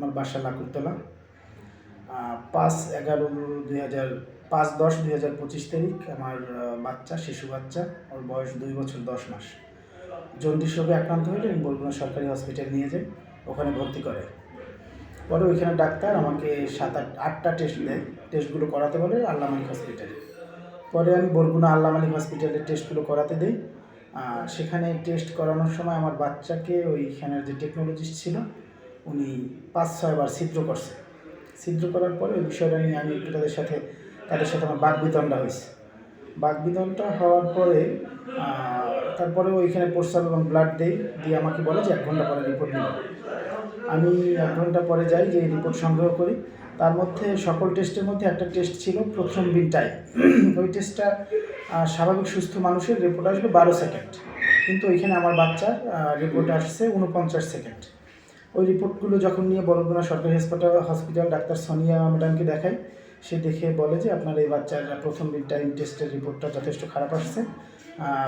আমার বাসা লাকুরতলা পাঁচ এগারো দুই হাজার পাঁচ দশ দুই হাজার পঁচিশ তারিখ আমার বাচ্চা, শিশু বাচ্চা, ওর বয়স দুই বছর দশ মাস। জন্ডিস রোগে আক্রান্ত হলে আমি বরগুনা সরকারি হসপিটাল নিয়ে যাই, ওখানে ভর্তি করে। পরে ওইখানে ডাক্তার আমাকে সাত আট, আটটা টেস্ট দেয়। টেস্টগুলো করাতে বলে আল্লাহ মালিক হসপিটালে পরে আমি বরগুনা আল্লাহ মালিক হসপিটালে টেস্টগুলো করাতে দিই। সেখানে টেস্ট করানোর সময় আমার বাচ্চাকে ওইখানের যে টেকনোলজিস্ট ছিল উনি পাঁচ ছয়বার ছিদ্র করছে। ছিদ্র করার পরে ওই বিষয়টা নিয়ে আমি একটু তাদের সাথে তাদের সাথে আমার বাকবিতণ্ডা হয়েছে। বাকবিতণ্ডা হওয়ার পরে তারপরে ওইখানে প্রস্রাব এবং ব্লাড দেই, দিয়ে আমাকে বলে যে এক ঘণ্টা পরে রিপোর্ট নিব। আমি এক ঘণ্টা পরে যাই যে রিপোর্ট সংগ্রহ করি। তার মধ্যে সকল টেস্টের মধ্যে একটা টেস্ট ছিল প্রথম দিনটায় ওই টেস্টটা স্বাভাবিক সুস্থ মানুষের রিপোর্ট আসবে বারো সেকেন্ড কিন্তু ওইখানে আমার বাচ্চার রিপোর্ট আসছে উনপঞ্চাশ সেকেন্ড ওই রিপোর্টগুলো যখন নিয়ে বড়গুনা সরকারি হাসপাতাল হসপিটাল ডাক্তার সোনিয়া ম্যাডামকে দেখাই সে দেখে বলে যে আপনার এই বাচ্চার প্রথম টাইম টেস্টের রিপোর্টটা যথেষ্ট খারাপ আসছে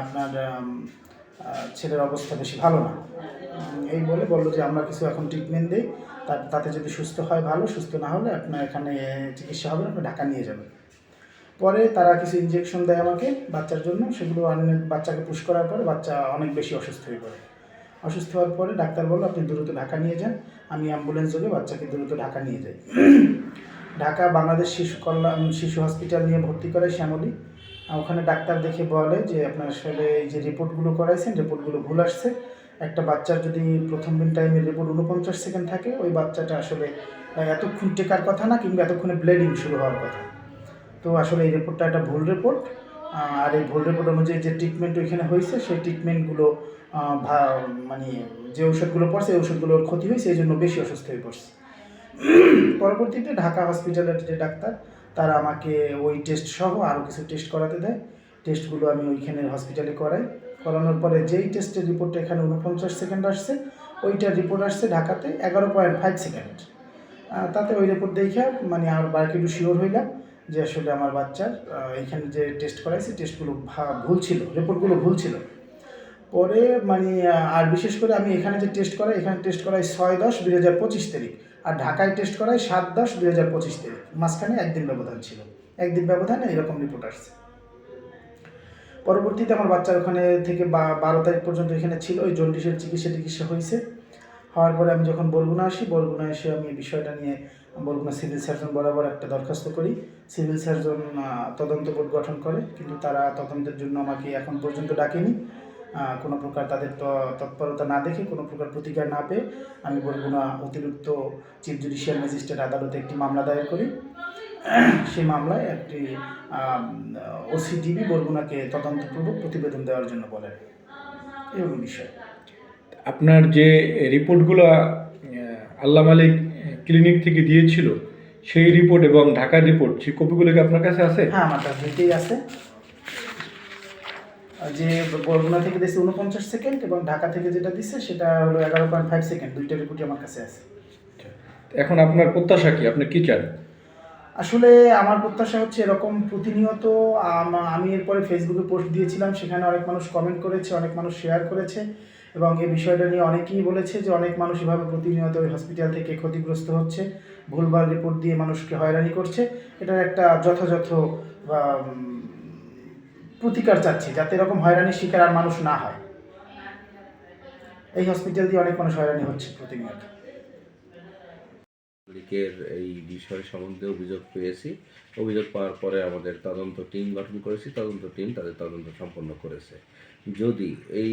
আপনার ছেলের অবস্থা বেশি ভালো না। এই বলে বলল যে আমরা কিছু এখন ট্রিটমেন্ট দিই তাতে যদি সুস্থ হয় ভালো, সুস্থ না হলে আপনার এখানে চিকিৎসা হবে আপনি ঢাকা নিয়ে যাবেন। পরে তারা কিছু ইনজেকশন দেয় আমাকে বাচ্চার জন্য, সেগুলো বাচ্চাকে পুশ করার পরে বাচ্চা অনেক বেশি অসুস্থ হয়ে পড়ে। অসুস্থ হওয়ার পরে ডাক্তার বলল, আপনি দ্রুত ঢাকা নিয়ে যান, আমি অ্যাম্বুলেন্স যোগে বাচ্চাকে দ্রুত ঢাকা নিয়ে যাই। ঢাকা বাংলাদেশ শিশু কল্যাণ শিশু হসপিটাল নিয়ে ভর্তি করে শ্যামলী। ওখানে ডাক্তার দেখে বলে যে, আপনার আসলে এই যে রিপোর্টগুলো করাইছেন, রিপোর্টগুলো ভুল আসছে। একটা বাচ্চার যদি প্রথম দিন টাইমের রিপোর্ট উনপঞ্চাশ সেকেন্ড থাকে, ওই বাচ্চাটা আসলে এতক্ষণ টেকার কথা না, কিংবা এতক্ষণে ব্লিডিং শুরু হওয়ার কথা। তো আসলে এই রিপোর্টটা একটা ভুল রিপোর্ট। আর এই ভুল রিপোর্ট অনুযায়ী যে ট্রিটমেন্ট ওইখানে হয়েছে, সেই ট্রিটমেন্টগুলো মানে যে ওষুধগুলো পড়ছে, এই ওষুধগুলোর ক্ষতি হয়েছে, এই জন্য বেশি অসুস্থ হয়ে পড়ছে। পরবর্তীতে ঢাকা হসপিটালের যে ডাক্তার, তারা আমাকে ওই টেস্ট সহ আরও কিছু টেস্ট করাতে দেয়। টেস্টগুলো আমি ওইখানের হসপিটালে করাই। করানোর পরে যেই টেস্টের রিপোর্টটা এখানে উনপঞ্চাশ সেকেন্ড আসছে ওইটার রিপোর্ট আসছে ঢাকাতে এগারো পয়েন্ট ফাইভ সেকেন্ড তাতে ওই রিপোর্ট দেখে মানে আর বাকি একটু শিওর হইলাম। যে আসলে আমার বাচ্চার এখানে যে টেস্ট করাইছে টেস্টগুলো ভুল ছিল রিপোর্টগুলো ভুল ছিল। পরে মানে আর বিশেষ করে আমি এখানে যে টেস্ট করাই, এখানে টেস্ট করাই ছয় দশ দুই হাজার পঁচিশ তারিখ। আর ঢাকায় টেস্ট করাই সাত দশ দুই হাজার পঁচিশ তারিখ। মাঝখানে একদিন ব্যবধান ছিল। একদিন ব্যবধানে এরকম রিপোর্ট আসছে। পরবর্তীতে আমার বাচ্চার ওখানে থেকে বা- বারো তারিখ পর্যন্ত এখানে ছিল, ওই জন্ডিসের চিকিৎসা টিকিৎসা হয়েছে হওয়ার পরে আমি যখন বরগুনা আসি বরগুনা এসে আমি বিষয়টা নিয়ে বরগুনা সিভিল সার্জন বরাবর একটা দরখাস্ত করি। সিভিল সার্জন তদন্ত বোর্ড গঠন করে, কিন্তু তারা তদন্তের জন্য আমাকে এখন পর্যন্ত ডাকেনি। কোনো প্রকার তাদের তৎপরতা না দেখে কোনো প্রকার প্রতিকার না পেয়ে আমি বরগুনা অতিরিক্ত চিফ জুডিশিয়াল ম্যাজিস্ট্রেট আদালতে একটি মামলা দায়ের করি। সেই মামলায় একটি ওসিডিবি বরগুনাকে তদন্তপূর্বক প্রতিবেদন দেওয়ার জন্য বলেন এই বিষয়। আপনার যে রিপোর্টগুলো আল্লাহ মালিক ক্লিনিক থেকে দিয়েছিল সেই রিপোর্ট এবং ঢাকার রিপোর্ট সেই কপিগুলো কি আপনার কাছে আছে? হ্যাঁ আমার কাছে দুইটাই আছে। যে বরগুনা থেকে দিয়েছে উনপঞ্চাশ সেকেন্ড এবং ঢাকা থেকে যেটা দিচ্ছে সেটা হলো এগারো পয়েন্ট ফাইভ সেকেন্ড দুইটা রিপোর্টই আমার কাছে আছে। এখন আপনার প্রত্যাশা কি? আপনি কি চান? আসলে আমার প্রত্যাশা হচ্ছে এরকম প্রতিনিয়ত আমি এরপরে ফেসবুকে পোস্ট দিয়েছিলাম সেখানে অনেক মানুষ কমেন্ট করেছে অনেক মানুষ শেয়ার করেছে। এবং এই বিষয়টা নিয়ে অনেকেই বলেছে যে অনেক মানুষ এভাবে প্রতিনিয়ত ওই হসপিটাল থেকে ক্ষতিগ্রস্ত হচ্ছে, ভুলভাল রিপোর্ট দিয়ে মানুষকে হয়রানি করছে। এটার একটা যথাযথ প্রতিকার চাচ্ছি, যাতে এরকম হয়রানির শিকার আর মানুষ না হয়। এই হসপিটাল দিয়ে অনেক মানুষ হয়রানি হচ্ছে প্রতিনিয়ত। এই বিষয় সম্বন্ধে অভিযোগ পেয়েছি। অভিযোগ পাওয়ার পরে আমাদের তদন্ত টিম গঠন করেছি, তদন্ত টিম তাদের তদন্ত সম্পন্ন করেছে। যদি এই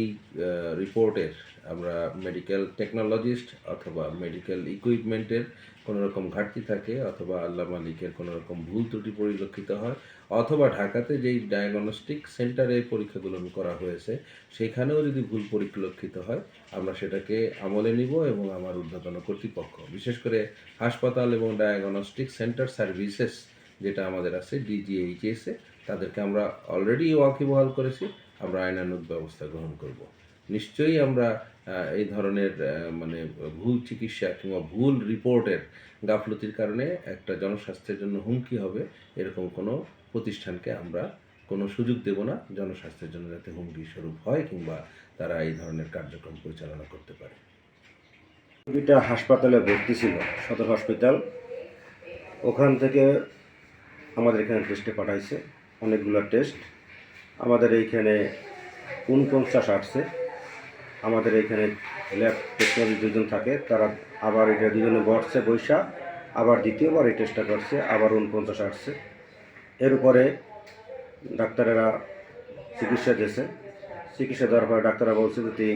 রিপোর্টের আমরা মেডিকেল টেকনোলজিস্ট অথবা মেডিকেল ইকুইপমেন্টের কোনো রকম ঘাটতি থাকে অথবা আল্লাহ মালিকের কোনো রকম ভুল ত্রুটি পরিলক্ষিত হয়, অথবা ঢাকাতে যেই ডায়াগনস্টিক সেন্টারে পরীক্ষাগুলো করা হয়েছে, সেখানেও যদি ভুল পরিলক্ষিত হয়, আমরা সেটাকে আমলে নিব এবং আমার ঊর্ধ্বতন কর্তৃপক্ষ, বিশেষ করে হাসপাতাল এবং ডায়াগনস্টিক সেন্টার সার্ভিসেস যেটা আমাদের আছে ডিজিএইচএসে তাদেরকে আমরা অলরেডি ওয়াকিবহাল করেছি, আমরা আইনানুগ ব্যবস্থা গ্রহণ করব। নিশ্চয়ই আমরা এই ধরনের মানে ভুল চিকিৎসা কিংবা ভুল রিপোর্টের গাফলতির কারণে একটা জনস্বাস্থ্যের জন্য হুমকি হবে, এরকম কোনো প্রতিষ্ঠানকে আমরা কোনো সুযোগ দেব না, জনস্বাস্থ্যের জন্য যাতে হুমকি স্বরূপ হয় কিংবা তারা এই ধরনের কার্যক্রম পরিচালনা করতে পারে। হাসপাতালে ভর্তি ছিল, সদর হসপিটাল ওখান থেকে আমাদের এখানে টেস্টে পাঠাইছে, অনেকগুলো টেস্ট আমাদের এইখানে উনপঞ্চাশ আসছে। আমাদের এইখানে ল্যাব টেকনোলজি দুজন থাকে, তারা আবার এটা দুজনে বসছে বৈশা, আবার দ্বিতীয়বার এই টেস্টটা করছে, আবার উনপঞ্চাশ আসছে। এর উপরে ডাক্তারেরা চিকিৎসা দিয়েছে। চিকিৎসা দেওয়ার পরে ডাক্তাররা বলছে যদি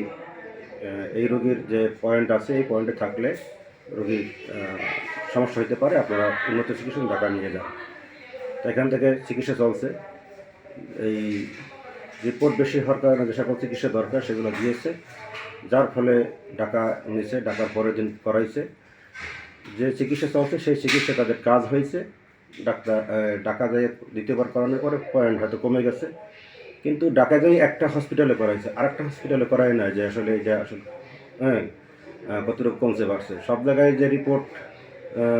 এই রোগীর যে পয়েন্ট আছে, এই পয়েন্টে থাকলে রোগীর সমস্যা হতে পারে, আপনারা উন্নত চিকিৎসা ঢাকা নিয়ে যান। এখান থেকে চিকিৎসা চলছে। এই রিপোর্ট বেশি হওয়ার কারণে যে সকল চিকিৎসা দরকার সেগুলো দিয়েছে। যার ফলে ডাকা নিয়েছে ঢাকার পরের দিন করাইছে। যে চিকিৎসা চলছে সেই চিকিৎসা তাদের কাজ হয়েছে। ডাক্তার ডাকা যায় দ্বিতীয়বার করানোর পরে পয়েন্ট হয়তো কমে গেছে। কিন্তু ঢাকা যাই একটা হসপিটালে করাইছে। আরেকটা হসপিটালে করায় না যে আসলে এটা আসলে হ্যাঁ কতটুকু কমছে, বাড়ছে। সব জায়গায় যে রিপোর্ট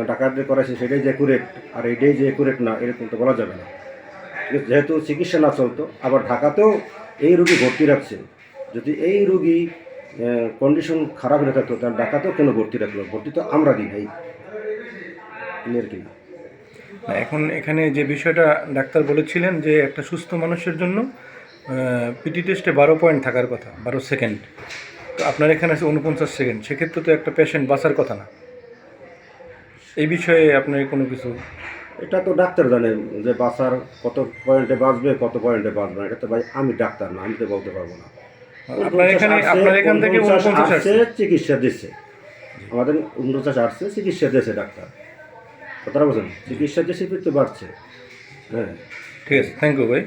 ঢাকাতে করাইছে সেটাই যে অ্যাকুরেট আর এটাই যে অ্যাকুরেট না এরকম তো বলা যাবে না। যেহেতু চিকিৎসা না চলতো আবার ঢাকাতেও এই রুগী ভর্তি রাখছে। যদি এই রুগী কন্ডিশন খারাপ হয়ে থাকতো তাহলে ঢাকাতেও কেন ভর্তি রাখল? ভর্তি তো আমরা দিই ভাই। কিনা? না, এখন এখানে যে বিষয়টা ডাক্তার বলেছিলেন যে একটা সুস্থ মানুষের জন্য পিটি টেস্টে বারো পয়েন্ট থাকার কথা বারো সেকেন্ড তো আপনার এখানে আছে উনপঞ্চাশ সেকেন্ড সেক্ষেত্রে তো একটা পেশেন্ট বাঁচার কথা না। এই বিষয়ে আপনার কোনো কিছু? এটা তো ডাক্তার জানে যে বাসার কত পয়েন্টে বাঁচবে কত পয়েন্টে বাঁচবে না। এটা তো ভাই আমি ডাক্তার না আমি তো বলতে পারব না। আপনার এখানে আপনার এখান থেকে চিকিৎসা দিচ্ছে। আমাদের উনপঞ্চাশ আসছে চিকিৎসা দিয়েছে ডাক্তার। কথাটা বলছেন চিকিৎসা দিয়ে স্বীকৃতি বাড়ছে। হ্যাঁ। ঠিক আছে থ্যাংক ইউ ভাই।